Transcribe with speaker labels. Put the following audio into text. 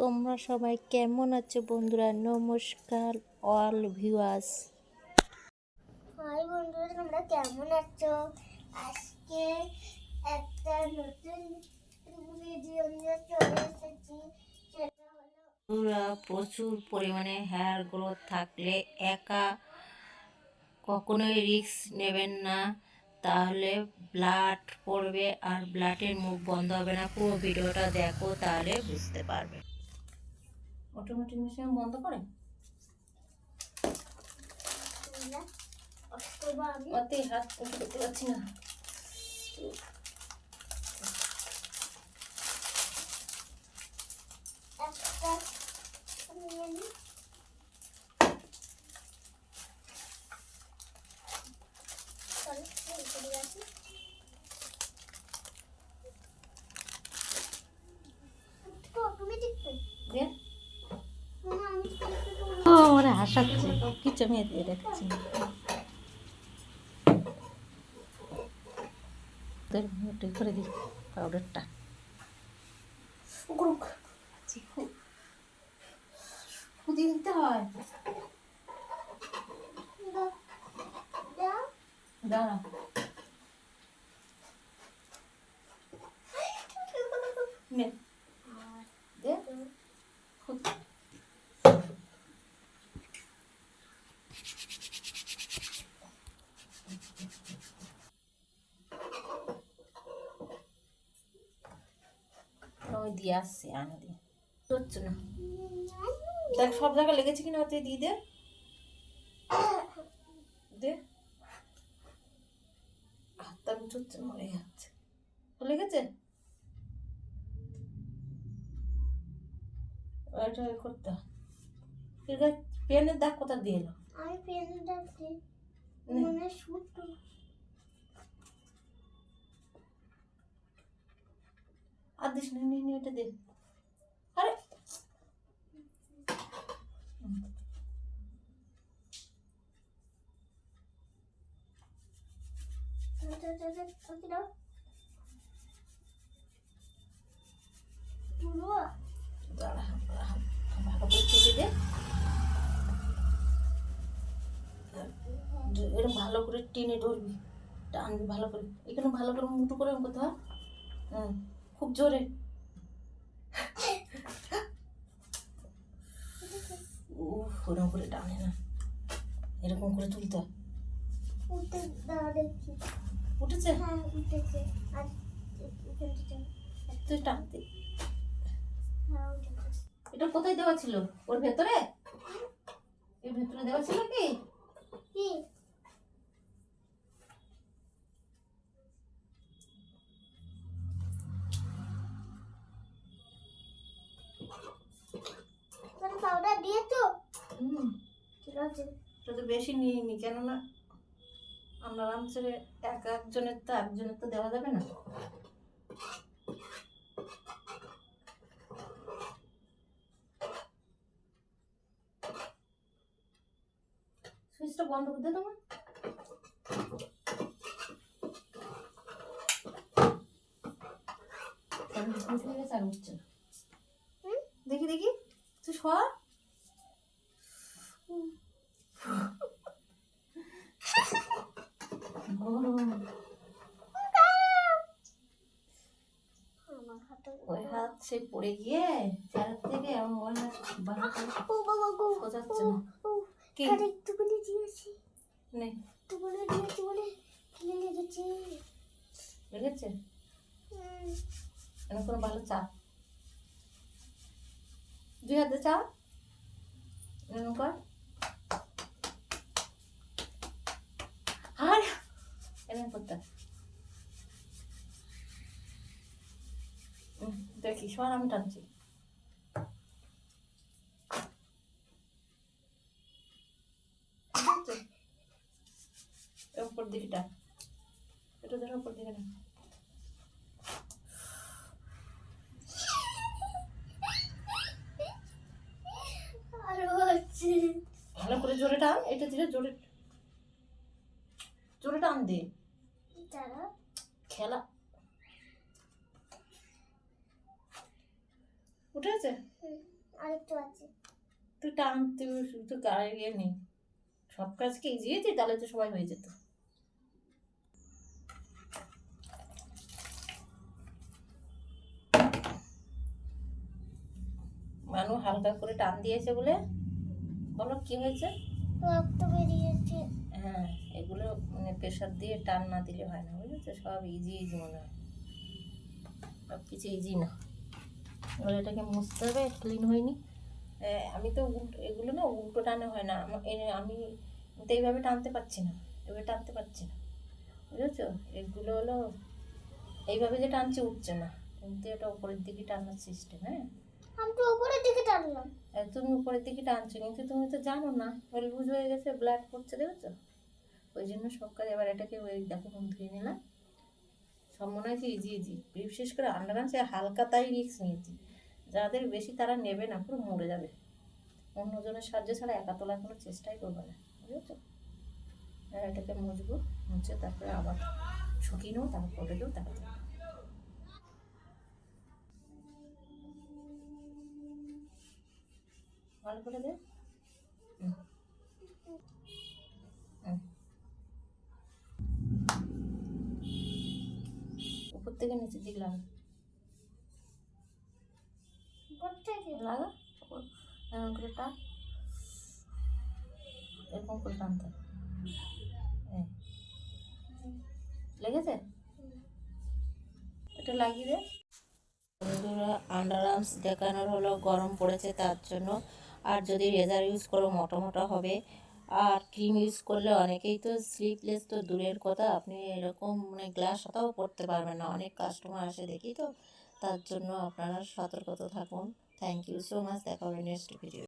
Speaker 1: তোমরা সবাই কেমন আছো বন্ধুরা? নমস্কার অল ভিউয়ার্স
Speaker 2: হাই বন্ধুরা তোমরা কেমন আছো? আজকে একটা নতুন ভিডিও নিয়ে চলে এসেছি।
Speaker 1: বন্ধুরা প্রচুর পরিমাণে হেয়ার গ্রোথ থাকলে একা কখনোই রিস্ক নেবেন না। তাহলে ব্লাড পড়বে আর ব্লাডের মুখ বন্ধ হবে না। পুরো ভিডিওটা দেখো তাহলে বুঝতে পারবে। অটোমেটিক মেশিন বন্ধ করে? অতে হাত করতে পারছি না।
Speaker 2: একটা নিয়ে নিই চলো এই করে আসি অটোমেটিক তো
Speaker 1: দে
Speaker 2: না আমি
Speaker 1: ও হাসাচ্ছে কিছু আমি দিয়ে রাখছি তোর করে দিই পাউডারটা গুরুক দিতে হয়। দাঁড়া নে দে খুদ ওই দিয়ে আসছে আনা দিয়ে হচ্ছে না? দেখ সব জায়গায় লেগেছে কিনা ওতে দিয়ে দে। দে। হাতটা মুছচ্ছে মরে যাচ্ছে। লেগেছে? করতে পেনের দাগ কোথা দিয়ে এলো?
Speaker 2: আমি পেন ডাকছি
Speaker 1: নে।
Speaker 2: মনে
Speaker 1: আর দিস না এটা দে। আরে!
Speaker 2: পুরো
Speaker 1: দাঁড়া দাঁড়া, ভালো করে কেটে দে এরকম ভালো করে টেনে ধরবি টানবি ভালো করে। এখানে ভালো করে মুঠো করে করতে হয়? হুম খুব জোরে। ওরকম করে টানে না। এরকম করে তুলতে। উঠেছে?
Speaker 2: হ্যাঁ
Speaker 1: তুই টানতে
Speaker 2: হ্যাঁ
Speaker 1: এটা কোথায় দেওয়া ছিল? ওর ভেতরে? এর ভেতরে দেওয়া ছিল কি? হুম
Speaker 2: ঠিক আছে।
Speaker 1: এটা তো বেশি নিয়ে নি কেননা আমরা রামচরে এক একজনের তো একজনের তো দেওয়া যাবে না। সুইচটা বন্ধ করে দে তোমার? দেখি দেখি। তুই সর ওই হাত সে পড়ে গিয়ে চেয়ার থেকে এমন ওই হাত
Speaker 2: বাবা গো
Speaker 1: খোঁজাচ্ছে না। কি?
Speaker 2: একটুখানি দিয়েছি।
Speaker 1: নে।
Speaker 2: একটুখানি দিয়েছি বলে খেলে লেগেছে
Speaker 1: লেগেছে এমন কোনো ভালো চা? দুই হাতে চা? এরকম কর। এরকম করতে দেখি সর আমি টানছি উপর দিকে টান এটা ধরো উপর দিকে
Speaker 2: হচ্ছে
Speaker 1: ভালো করে জোরে টান এটা ধীরে জোরে জোরে টান দে খেলা। উঠেছে
Speaker 2: হুম, আরেকটু আছে।
Speaker 1: তুই টান তুই তুই গায়ে গিয়ে নেই। সব কাজ কি ইজিয়েছি তাহলে তো সবাই হয়ে যেত। মানু হালকা করে টান দিয়েছে বলে? বলো কি হয়েছে?
Speaker 2: রক্ত বেরিয়েছে।
Speaker 1: হ্যাঁ। এগুলো মানে প্রেশার দিয়ে টান না দিলে হয় না বুঝেছ? সব ইজি ইজি মনে হয়। সব কিছু ইজি না। এবার এটাকে মুছতে হবে ক্লিন হয়নি। আমি তো উল্টো এগুলো না উল্টো টানে হয় না। আমা- তো এইভাবে টানতে পারছি না এভাবে টানতে পারছি না বুঝেছ? এগুলো হলো এইভাবে যে টানছে উঠছে না। কিন্তু এটা উপরের দিকে টানার সিস্টেম হ্যাঁ?
Speaker 2: আমি তো উপরের দিকে টানলাম।
Speaker 1: তুমি উপরের দিকে টানছো কিন্তু তুমি তো জানো না। লুজ হয়ে গেছে ব্লাড পড়ছে দেখেছ? ওই জন্য সব কাজ এবার এটাকে ওই দেখো নুন ধুয়ে নিলাম। সব মনে হয়েছে ইজি ইজি বিশেষ করে আন্ডারান্সে হালকা তাই রিক্স নিয়েছি। যাদের বেশি তারা নেবে না, পুরো মরে যাবে। অন্যজনের সাহায্য ছাড়া একা তোলার কোনো চেষ্টাই করবে না, বুঝেছ? আর এটাকে মুছবো, মুছে তারপরে আবার শুকিয়ে নেব, তারপর দেবো, তারপরে ভালো করে দে। থেকে নিচের দিকে লাগা? এরকম করে লেগেছে? এটা লাগিয়ে দে।
Speaker 3: বন্ধুরা দেখানোর হলো, গরম পড়েছে তার জন্য। আর যদি রেজার ইউজ করো, মোটা মোটা হবে। আর ক্রিম ইউজ করলে অনেকেই তো স্লিপলেস তো দূরের কথা, আপনি এরকম মানে গ্লাস হতাও পড়তে পারবেন না। অনেক কাস্টমার আসে দেখি তো, তার জন্য আপনারা সতর্কতা থাকুন। থ্যাংক ইউ সো মাচ দেখা হবে নেক্সট ভিডিও